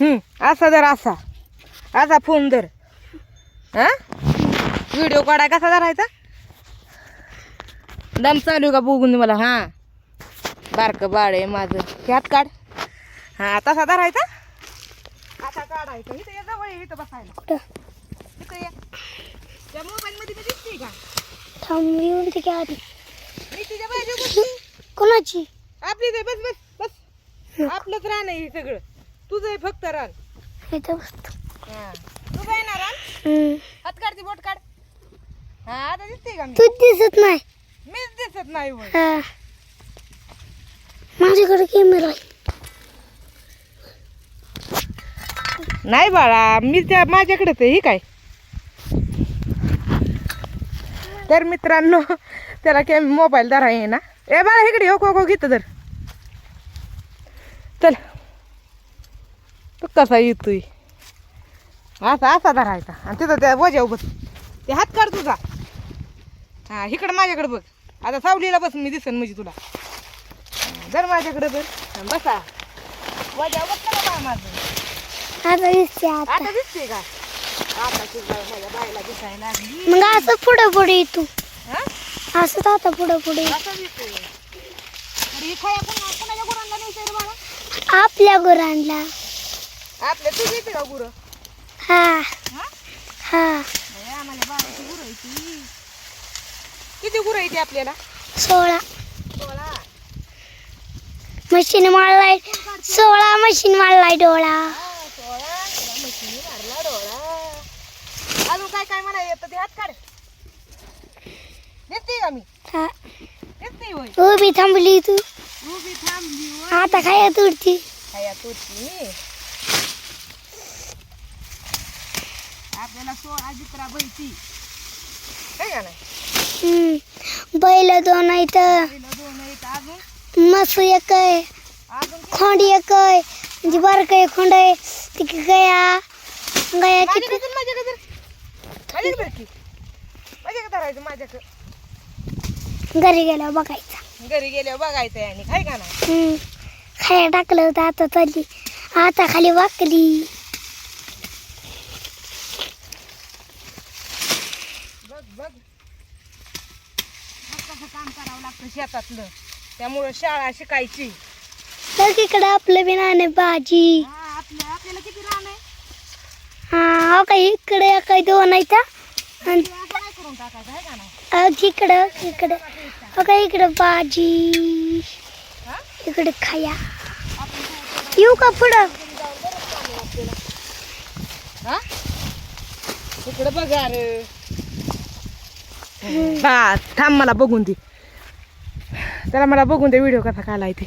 हम्म, असा धर असा. असा फोन धर. हा? व्हिडिओ काढाय कसा धरायचा? दम चालू आहे का बघून मला हा? बारक बाळ आहे माझं. हे हात काढ. हा तसा धरायचा? असा काढायचा. इथं ये जवळ इथं बसायला. कुठं? इथं ये. त्या मोबाईल मध्ये मी दिसते का? थांब येऊन ते आधी. मी तुझ्या बाजू बसते कोणाची? आपली ते बस बस बस. आपलंच आहे हे सगळं. तुझं आहे फक्त रान. इथं बसतो हा. तू काय ना रान? हम्म. हात काढ ती बोट काढ. हा आता दिसते का मी? तू दिसत नाही. मीच दिसत नाही होय. हा. माझ्याकडे कॅमेरा आहे. नाही बाळा मी त्या माझ्याकडेच आहे ही काय? तर मित्रांनो त्याला काय मोबाईल धरा आहे ना. ए बाळा इकडे हो को घेत तर चल. तू कसा येतोय? असा असा धरायचा. आणि तिथं त्या वजाव बस ते हात काढ तुझा. हा इकडं माझ्याकडे बघ. आता सावलीला बस मी दिसन म्हणजे तुला. जर माझ्याकडे बस हा, बसा. वजाव बस ना माझं. आता दिसते आता. दिसते का? आता ती बाई माझ्या बाईला दिसायला लागली. मग असं पुढं पुढे हा? असं आता पुढं पुढे असं दिसते. अरे खया पुन्हा कुणाच्या गुरांना न्यायचं रे बाळा. आपल्या गुरांना. आपल्या तू येते का गुरं हा। हा? हा। बाई, आम्हाला बाळाची गुरं आहे ती किती गुरं आहे ती आपल्याला सोळा सोळा मशीन मारलाय सोळा मशीन मारलाय डोळा हा, सोळा तुला म्हशीने मारला डोळा अजून काय काय म्हणा येतं ते हात काढ. दिसते का मी? हा. दिसते होय. उभी थांबली तू. उभी थांबली होय. आता काय तुरती? खाया तुझी आपल्याला सोळा जित्रा बैती काय का नाही हम्म. बैल दोन आहेत. पहिलं दोन आहेत अजून? मसू एक आहे. अजून किती? खोंड एक आहे. म्हणजे बारक आहे खोंड आहे. ती गया. गया किती? की. माझ्याकडे. घरी गेल्यावर बघायचा. घरी गेल्यावर बघायचं आणि काय का नाही हम्म. खाया टाकलं होतं आता चालली. आता खाली वाकली बघ बघ. मग कसं काम करावं लागतं शेतातलं. त्यामुळं शाळा शिकायची. बघ इकडं आपलं बी नाणे भाजी हा आपल्या आपल्याला किती रान आहे? हा हो काय इकडे काय दोन आहेत हा. आणि ते असं नाही करून टाकायचं आहे का नाही? अग इकडं. इकडं काय इकडं भाजी हा? इकडे खाया. येऊ का पुढं? हा? इकडे बघा रे बा थांब मला बघून दे. त्याला मला बघून दे व्हिडिओ कसा काढलाय ते.